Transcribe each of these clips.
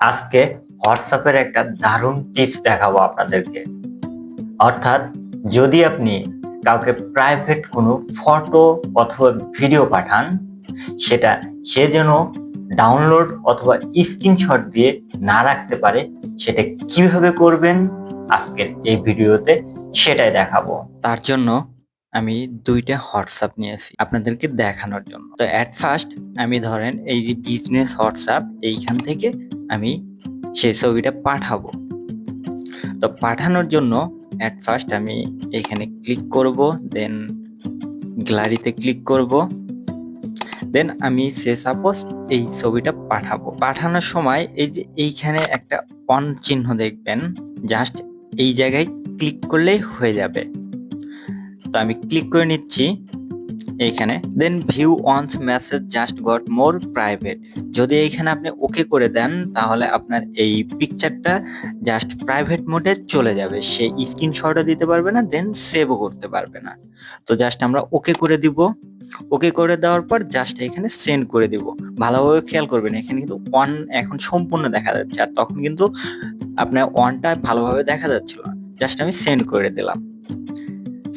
আজকে হোয়াটসঅ্যাপের একটা দারুণ টিপস দেখাবো আপনাদেরকে। অর্থাৎ যদি আপনি কাউকে প্রাইভেট কোনো ফটো অথবা ভিডিও পাঠান, সেটা সে যেন ডাউনলোড অথবা স্ক্রিনশট দিয়ে না রাখতে পারে, সেটা কীভাবে করবেন? আজকের এই ভিডিওতে সেটাই দেখাবো। তার জন্য আমি দুইটা হোয়াটসঅ্যাপ নিয়েছি আপনাদেরকে দেখানোর জন্য। তো অ্যাট ফার্স্ট আমি ধরেন এই যে বিজনেস হোয়াটসঅ্যাপ, এইখান থেকে আমি সেই ছবিটা পাঠাবো। তো পাঠানোর জন্য অ্যাট ফার্স্ট আমি এখানে ক্লিক করব দেন গ্যালারিতে ক্লিক করব। দেন আমি সে সাপোজ এই ছবিটা পাঠাবো। পাঠানোর সময় এই যে এইখানে একটা অন চিহ্ন দেখবেন জাস্ট এই জায়গায় ক্লিক করলেই হয়ে যাবে। তো আমি ক্লিক করে নিচ্ছি। এইখানে। Then view once message just got more private যদি এইখানে আপনি ওকে করে দেন, তাহলে আপনার এই পিকচারটা জাস্ট প্রাইভেট মোডে চলে যাবে। সে স্ক্রিনশটও দিতে পারবে না দেন সেভও করতে পারবে না। তো জাস্ট আমরা ওকে করে দিব। ওকে করে দেওয়ার পর জাস্ট এখানে সেন্ড করে দিব। ভালোভাবে খেয়াল করবেন, এখানে কিন্তু ওয়ান এখন সম্পূর্ণ দেখা যাচ্ছে। আর তখন কিন্তু আপনার ওয়ানটা ভালোভাবে দেখা যাচ্ছিল জাস্ট আমি সেন্ড করে দিলাম।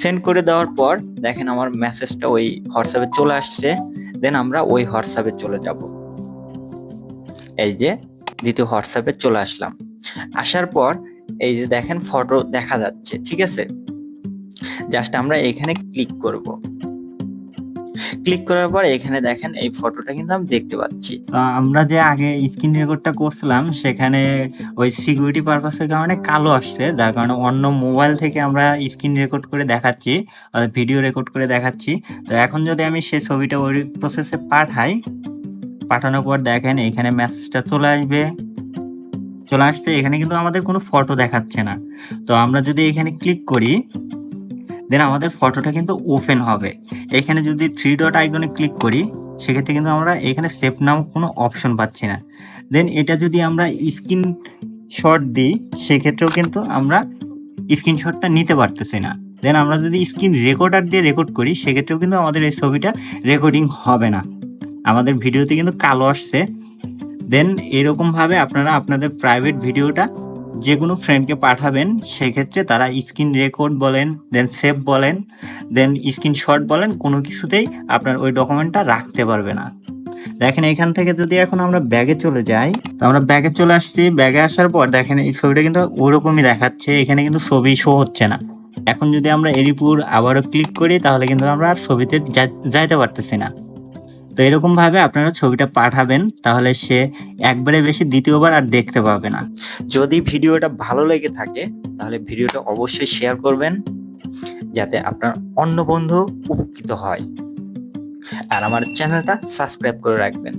সেন্ড করে দেওয়ার পর দেখেন আমার মেসেজটা ওই হোয়াটসঅ্যাপে চলে আসছে। দেন আমরা ওই হোয়াটসঅ্যাপে চলে যাব। এই যে দ্বিতীয় হোয়াটসঅ্যাপে চলে আসলাম। আসার পর এই যে দেখেন ফটো দেখা যাচ্ছে, ঠিক আছে? জাস্ট আমরা এখানে ক্লিক করব। ক্লিক করার পর এখানে দেখেন এই ফটোটা কিন্তু আমি দেখতে পাচ্ছি। আমরা যে আগে স্ক্রিন রেকর্ডটা করছিলাম, সেখানে ওই সিকিউরিটি পারপাসের কারণে কালো আসছে, যার কারণে অন্য মোবাইল থেকে আমরা স্ক্রিন রেকর্ড করে দেখাচ্ছি ভিডিও রেকর্ড করে দেখাচ্ছি। তো এখন যদি আমি সেই ছবিটা ওই প্রসেসে পাঠাই, পাঠানোর পর দেখেন এখানে মেসেজটা চলে আসবে। চলে আসছে, এখানে কিন্তু আমাদের কোনো ফটো দেখাচ্ছে না। তো আমরা যদি এখানে ক্লিক করি দেন আমাদের ফটোটা কিন্তু ওপেন হবে। এখানে যদি থ্রি ডট আইকনে ক্লিক করি, সেক্ষেত্রে কিন্তু আমরা এখানে সেভ নাম কোনো অপশন পাচ্ছি না। দেন এটা যদি আমরা স্ক্রিন শট দিই, সেক্ষেত্রেও কিন্তু আমরা স্ক্রিনশটটা নিতে পারতেছি না। দেন আমরা যদি স্ক্রিন রেকর্ডার দিয়ে রেকর্ড করি, সেক্ষেত্রেও কিন্তু আমাদের এই ছবিটা রেকর্ডিং হবে না। আমাদের ভিডিওতে কিন্তু কালো আসছে। দেন এরকমভাবে আপনারা আপনাদের প্রাইভেট ভিডিওটা যে কোনো ফ্রেন্ডকে পাঠাবেন, সেক্ষেত্রে তারা স্ক্রিন রেকর্ড বলেন দেন সেভ বলেন দেন স্ক্রিনশট বলেন, কোনো কিছুতেই আপনার ওই ডকুমেন্টটা রাখতে পারবে না। দেখেন এখান থেকে যদি এখন আমরা ব্যাগে চলে যাই, তো আমরা ব্যাগে চলে আসছি। ব্যাগে আসার পর দেখেন এই ছবিটা কিন্তু ওরকমই দেখাচ্ছে, এখানে কিন্তু ছবি শো হচ্ছে না। এখন যদি আমরা এরিপুর আবারও ক্লিক করি, তাহলে কিন্তু আমরা আর ছবিতে যাইতে পারতেছি না। তো এরকমভাবে আপনারা ছবিটা পাঠাবেন, তাহলে সে একবারে বেশি দ্বিতীয়বার আর দেখতে পাবে না। যদি ভিডিওটা ভালো লেগে থাকে, তাহলে ভিডিওটা অবশ্যই শেয়ার করবেন, যাতে আপনার অন্য বন্ধু উপকৃত হয়। আর আমার চ্যানেলটা সাবস্ক্রাইব করে রাখবেন।